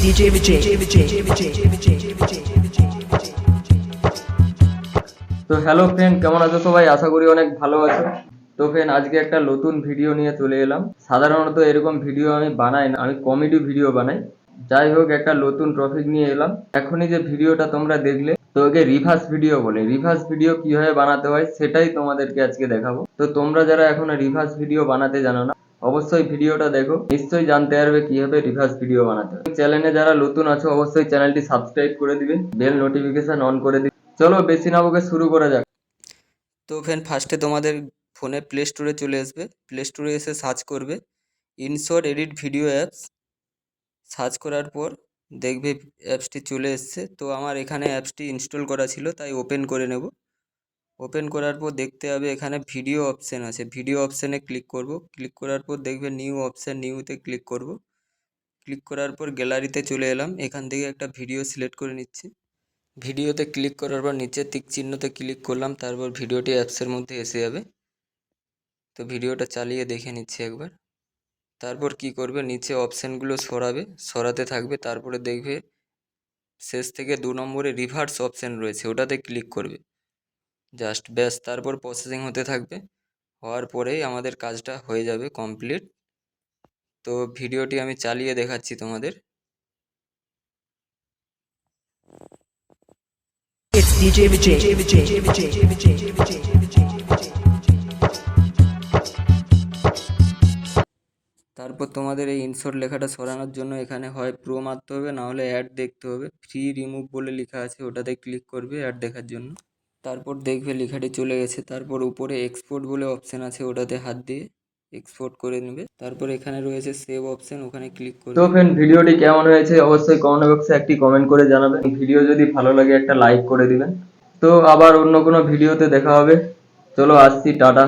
DJ Vijay. তো hello friend কেমন আছো সবাই আশা করি অনেক ভালো আছো তো ফ্রেন্ড আজকে একটা নতুন ভিডিও নিয়ে চলে এলাম সাধারণত এরকম ভিডিও আমি বানাই না আমি কমেডি ভিডিও বানাই যাই হোক একটা নতুন টপিক নিয়ে এলাম এখনই যে ভিডিওটা তোমরা দেখলে তো ওকে রিভার্স ভিডিও বলে রিভার্স ভিডিও কীভাবে বানাতে হয় সেটাই তোমাদেরকে আজকে দেখাবো তো তোমরা যারা এখনও রিভার্স ভিডিও বানাতে জানো না অবশ্যই ভিডিওটা দেখো। নিশ্চয়ই জানতে পারবে কীভাবে রিভার্স ভিডিও বানাতে হয়। চ্যানেলে যারা নতুন আছো, অবশ্যই চ্যানেলটি সাবস্ক্রাইব করে দিবে। বেল নোটিফিকেশন অন করে দিবে। চলো, বেশি না বকে শুরু করা যাক। তো ফ্রেন্ড ফার্স্টে তোমাদের ফোনে প্লে স্টোরে চলে আসবে। প্লে স্টোরে এসে সার্চ করবে। InShot edit video apps search করার পর দেখবে অ্যাপসটি চলে এসছে। তো আমার এখানে অ্যাপসটি ইনস্টল করা ছিল, তাই ওপেন করে নেব। ওপেন করার পর দেখতে হবে এখানে ভিডিও অপশান আছে। ভিডিও অপশানে ক্লিক করব। ক্লিক করার পর দেখবে নিউ অপশান নিউতে ক্লিক করব। ক্লিক করার পর গ্যালারিতে চলে এলাম। এখান থেকে একটা ভিডিও সিলেক্ট করে নিচ্ছি। ভিডিওতে ক্লিক করার পর নিচে টিক চিহ্নতে ক্লিক করলাম। তারপর ভিডিওটি অ্যাপসের মধ্যে এসে যাবে। তো ভিডিওটা চালিয়ে দেখে নিচ্ছি একবার। তারপর কি করবে? নিচে অপশানগুলো সরাবে। সরাতে থাকবে। তারপরে দেখবে শেষ থেকে দু নম্বরে রিভার্স অপশান রয়েছে। ওটাতে ক্লিক করবে। জাস্ট ব্যাস তারপর প্রসেসিং হতে থাকবে। হওয়ার পরেই আমাদের কাজটা হয়ে যাবে কমপ্লিট তো ভিডিওটি আমি চালিয়ে দেখাচ্ছি তোমাদের। It's DJ Vijay. তারপর তোমাদের এই ইনশর্ট লেখাটা সরানোর জন্য এখানে হয় প্রো মারতে হবে না হলে অ্যাড দেখতে হবে। ফ্রি রিমুভ বলে লেখা আছে ওটাতে ক্লিক করবে অ্যাড দেখার জন্য। তারপর দেখবে লেখাটি চলে গেছে। তারপর উপরে এক্সপোর্ট বলে অপশান আছে, ওটাতে হাত দিয়ে এক্সপোর্ট করে নেবে। তারপর এখানে রয়েছে সেভ অপশন ওখানে ক্লিক করে তো ফ্রেন্ড ভিডিওটি কেমন হয়েছে অবশ্যই কমেন্ট বক্সে একটি কমেন্ট করে জানাবেন। ভিডিও যদি ভালো লাগে একটা লাইক করে দিবেন। তো আবার অন্য কোনো ভিডিওতে দেখা হবে। চলো আসছি, টাটা।